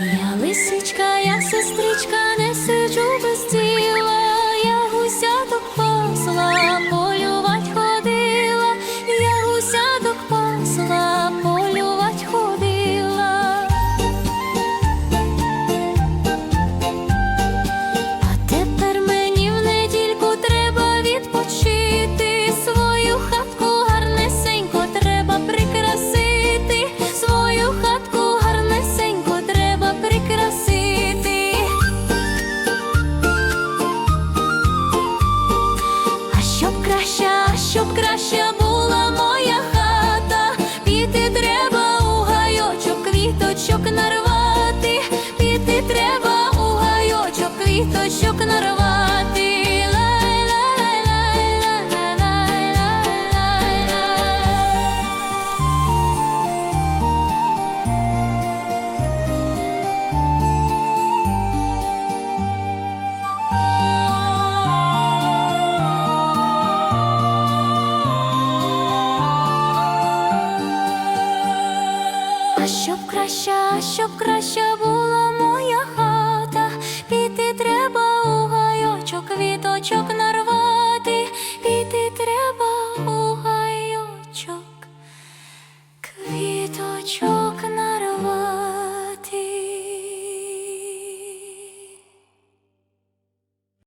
Я лисичка, я сестричка. не краща була моя хата, піти треба у гайочок, квіточок нарвати, піти треба у гайочок, квіточок нарвати. щоб краща, щоб краща була моя хата, піти треба у гайочок, віточок на.